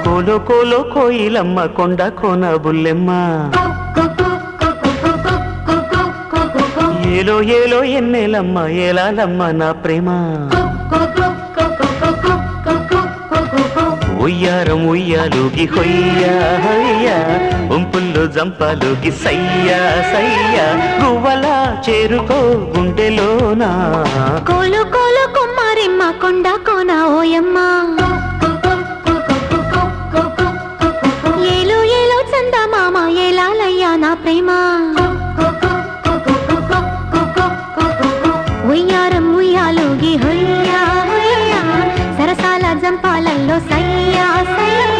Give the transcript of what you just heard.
కోలో కోలో కోయిలమ్మ కొండ కోన బుల్లెమ్మ. ఏలో ఏలో ఎన్నెలమ్మ ఏలాలమ్మ నా ప్రేమ. ఉయ్యారం ఉయ్యాలుగి హొయ్యా హొయ్యా ఉంపుల్లో జంపాలుగి సయ్యా సయ్యా గువ్వలా చేరుకో గుండెలోనా. కోలు కోలు కుమ్మారిమ్మ కొండ కోన ఓయమ్మ. ప్రేమ. ఉయ్యారం సరసాల జంపాలల్లో సయ్యా సయ్యా.